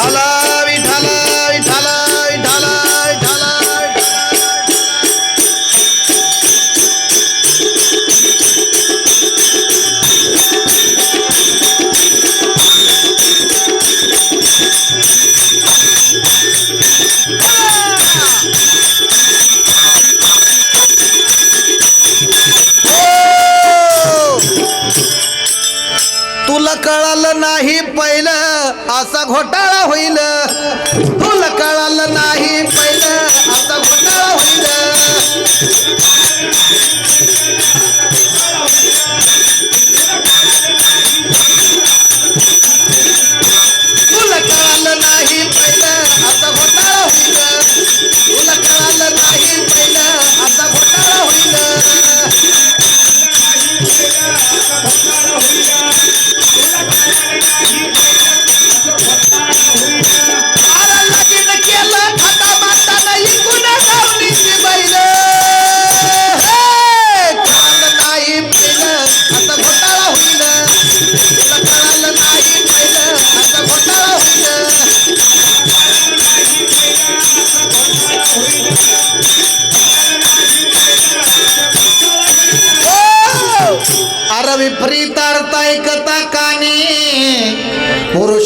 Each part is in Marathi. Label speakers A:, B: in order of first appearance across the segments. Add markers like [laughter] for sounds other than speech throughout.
A: Allah. तुला कळालं नाही पहिलं असा घोटाळा होईल. तुला कळालं नाही पहिलं असा घोटाळा होईल.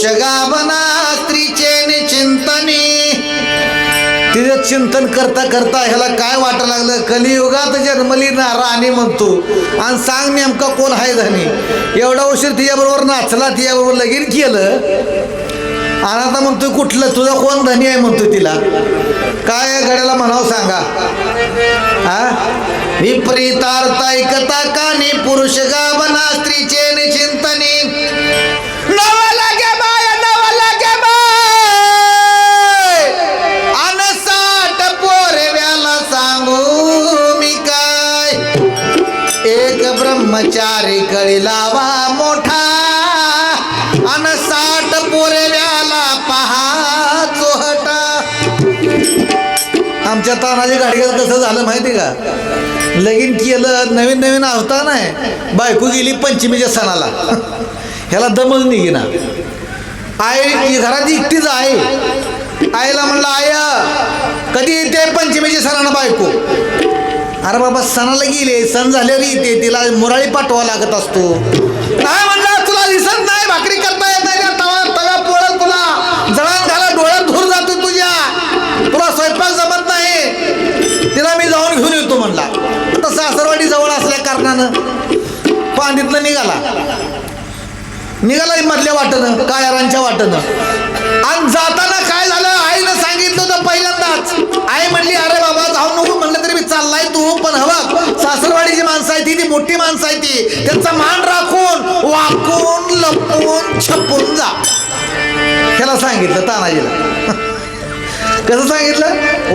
A: पुरुष गाभना स्त्रीचे चिंतनी. तिचं चिंतन करता करता ह्याला काय वाटायला लागलं? कलियुगात जन्मली ना राणी म्हणतो. आणि सांग नेमका कोण आहे धनी? एवढा उशीर तिच्याबरोबर नाचला तिच्याबरोबर लगीन केलं. आणि आता म्हणतोय कुठलं? तुझा कोण धनी आहे? म्हणतो तिला. काय आहे गड्याला म्हणावं सांगा. हा? विपरीतार्थ ऐकता कानी पुरुष गावना स्त्रीचे निचिंतनी चारी कळी लावा मोठा. अन साठ पोरव्याला पहा चोहटा. आमच्या तानाजी गाडगेला कसं झालं माहिती का? लगीन केलं नवीन नवीन आवता नाही बायको गेली पंचमीच्या सणाला. ह्याला दमच निघेना आई घरात एकटीच आहे. आईला म्हणलं आय कधी येते पंचमीच्या सणाला बायको? अरे बाबा सणाला गेले सण झाल्यावर येते तिला मुराळी पाठवा लागत असतो. काय म्हणलं तुला दिसत नाही भाकरी करता येत नाही तवा तव्या पोळत तुला जळण घाला डोळ्यात धूर जातो तुझ्या. तुला स्वयंपाक जमत नाही. तिला मी जाऊन घेऊन येतो म्हणला. आता सासरवाडी जवळ असल्या कारणानं पांडीतनं निघाला. निघाला मधल्या वाटनं कायारांच्या वाटनं. आणि जाताना काय झालं आईनं सांगितलं होतं पहिल्यांदाच. आई म्हणली अरे बाबा जाऊ नको म्हणलं मोठी माणसं आहे ती. त्यांचा मान राखून वाकून लपून छपून जा. त्याला सांगितलं तानाजीला. [laughs] कसं सांगितलं?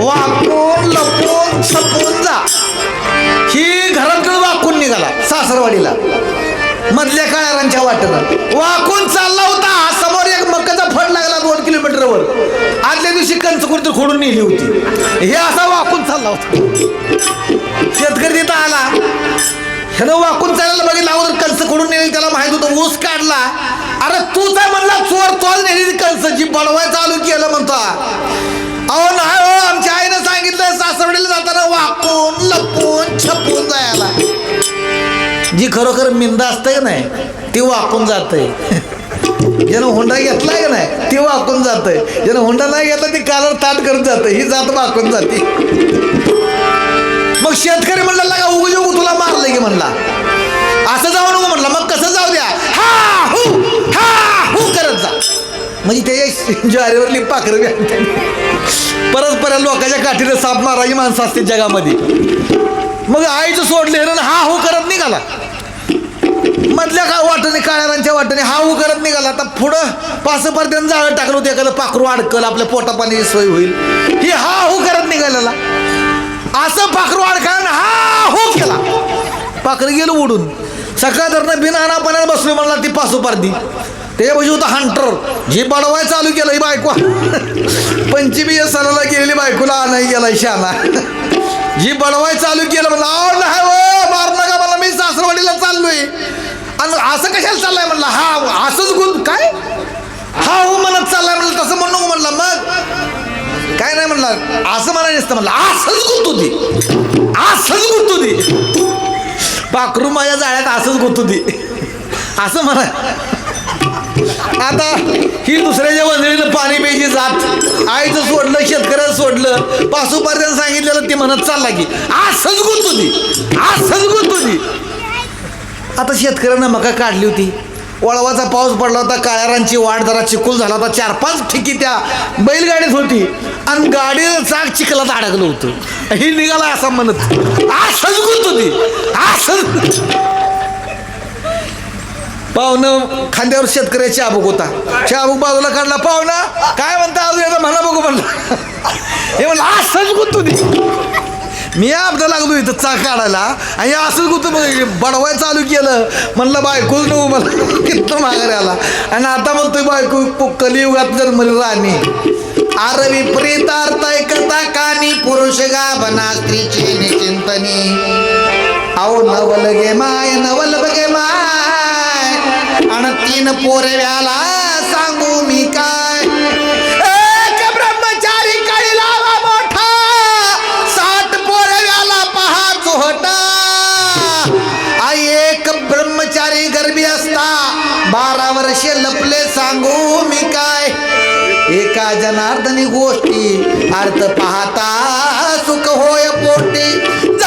A: वाकून लपून छपून जा. ही घराकडे वाकून निघाला सासरवाडीला. मधल्या काळारांच्या वाटेनं. वाकून चालला होता समोर एक मक्काचा फड लागला दोन किलोमीटरवर. आदल्या दिवशी कंचकुर्ती खोडून नेली होती. हे असा वाकून चालला होता. शेतकरी तिथं आला. ह्यानं वाकून चालायला बघितलं अगोदर कंच खोडून नेली त्याला माहीत होतं ऊस काढला. अरे तूच आहे म्हणला चोर तोच नेली ती जी बडवाय चालू केलं म्हणतो. अहो नाही हो आमच्या आईनं सांगितलं सासवडीला जाताना वाकून लपून छपून जायला. जी खरोखर मिंदा असते का नाही ती वाकून जाते. ज्यानं हुंडा घेतलाय का नाही ती वाकून जाते. ज्यानं हुंडा नाही घेतला ती कालर ताट करत जाते. ही जात वाकून जाते. मग शेतकरी म्हणला का उगज उगू तुला मार म्हणला. असं जाऊ नको म्हणला. मग कसं जाऊ द्या? हा हू हा हू करत जा. म्हणजे ते ज्वारीवरली पाखरं परस्पर लोकांच्या काठीने साप मारायची माणसं असते जगामध्ये. मग आईचं सोडले ना हा हू करत निघाला. मधल्या का वाटणे काळ्यारांच्या वाटणे हा हू करत निघाला. आता पुढं पाच पर्यंत जाळं टाकलं होतं एखादं पाखरू अडकल आपल्या पोटा पाण्याची सोय होईल. ही हा हू करत निघालेला. असं पाखरू अडकायला हा हू केला. पाखरं गेलं उडून. सकाळ धरणं बिना पाण्यात बसलो म्हणला ती पासोपारदी ते म्हणजे होतं हंटर जे बडवाय चालू केलं ही बायको. पंचमी सणाला गेलेली बायकोला आणाय गेला शाना. जी बडवाय चालू केलं म्हणलं आवड नाही हो मार नका मला मी सासरवाडीला चाललोय. आणि असं कशाला चाललंय म्हणलं हा असंच गुण काय? हा हो म्हणत चाललाय म्हणलं तसं म्हणू म्हणला असं म्हणायचं नसतं म्हणलं असंच गुंतू दे. असंच गुंतू दे. पाखरू माझ्या जाळ्यात असंच गोत होती असं म्हणा. आता ही दुसऱ्याच्या वंजळीनं पाणी प्यायची जात. आईचं सोडलं शेतकऱ्याचं सोडलं पासुपार्यानं सांगितलेलं ते म्हणत चालला की असंच गुंतू होती असंच गुंतू होती आता शेतकऱ्यानं मका काढली होती. वळवाचा पाऊस पडला होता काळ्यारांची वाट जरा चिकूल झाला होता. चार पाच ठिकी त्या बैलगाडीत होती. आणि गाडीचं चाक चिखलात अडकलं होतं. ही निघाला असं म्हणत. असंच गुंत होती. असंच. पाहुणं खांद्यावर शेतकऱ्याची आबूक होता. चाबूक बाजूला काढला पाहुणा काय म्हणता? अजून याचा म्हणा बघू म्हणलं. हे म्हणलं असंच गुंतू होती. मी आपलं लागलो इथं चाक काढायला. आणि असंच कुठं मग बडवाय चालू केलं. म्हणलं बायकोच नऊ मला. किती माघारी आला. आणि आता म्हणतोय बायको कलियुगात जर मला राणी. आर विपरीत अर्थ ऐकता कानी पुरुष गा बना स्त्रीचे निचिंतनी अहो नवल गे माय नवल बगे माय. आणि तीन पोरे व्याला सांगू मी का? ब्रह्मचारी गर्भी असता. बारा वर्षे लपले सांगू मी काय. एका जनार्दनी गोष्टी अर्थ पाहता सुख होय पोटी.